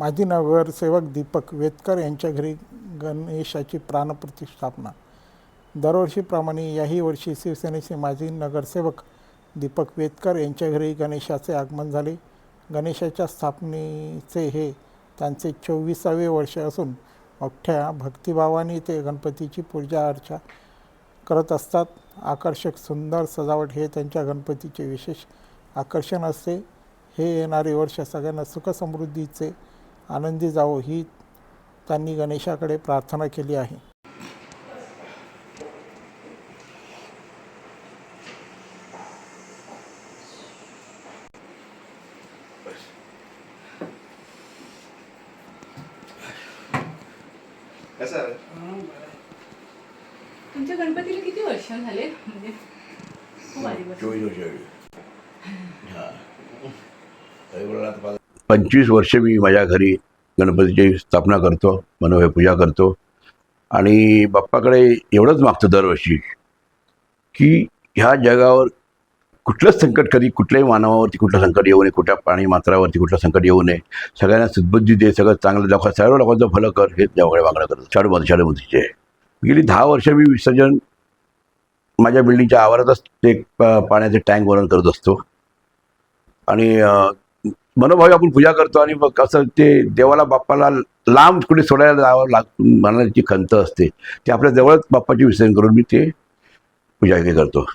माजी नगरसेवक दीपक वेतकर यांच्या घरी गणेशाची प्राणप्रतिष्ठापना. दरवर्षीप्रमाणे याही वर्षी शिवसेनेचे माजी नगरसेवक दीपक वेतकर यांच्या घरी गणेशाचे आगमन झाले. गणेशाच्या स्थापनेचे हे त्यांचे चोवीसावे वर्ष असून मोठ्या भक्तिभावाने ते गणपतीची पूजा अर्चा करत असतात. आकर्षक सुंदर सजावट हे त्यांच्या गणपतीचे विशेष आकर्षण असते. हे येणारे वर्ष सगळ्यांना सुखसमृद्धीचे आनंदी जावो ही त्यांनी गणेशाकडे प्रार्थना केली आहे? तुमच्या गणपतीला किती वर्ष झाले म्हणजे खूप आधी वर्ष. चोवीस वर्ष पंचवीस वर्ष मी माझ्या घरी गणपतीची स्थापना करतो मनोभावे पूजा करतो. आणि बाप्पाकडे एवढंच मागतो दरवर्षी की ह्या जगावर कुठलंच संकट कधी कुठल्याही मानवावरती कुठलं संकट येऊ नये कुठल्या प्राणी मात्रावरती कुठलं संकट येऊ नये. सगळ्यांना सद्बुद्धी दे सगळं चांगलं लोक सर्व लोकांचं भलं कर हेच देवाकडे मागणं करतो. शाडूमध्ये शाडूमतीचे गेली दहा वर्ष मी विसर्जन माझ्या बिल्डिंगच्या आवारातच ते पाण्याचे टँक वरण करत असतो. आणि मनोभावी आपण पूजा करतो आणि मग कसं ते देवाला बाप्पाला लांब कुठे सोडायला जावं लाग मनाची खंत असते. ते आपल्या जवळच बाप्पाची विसर्जन करून मी ते पूजा करतो.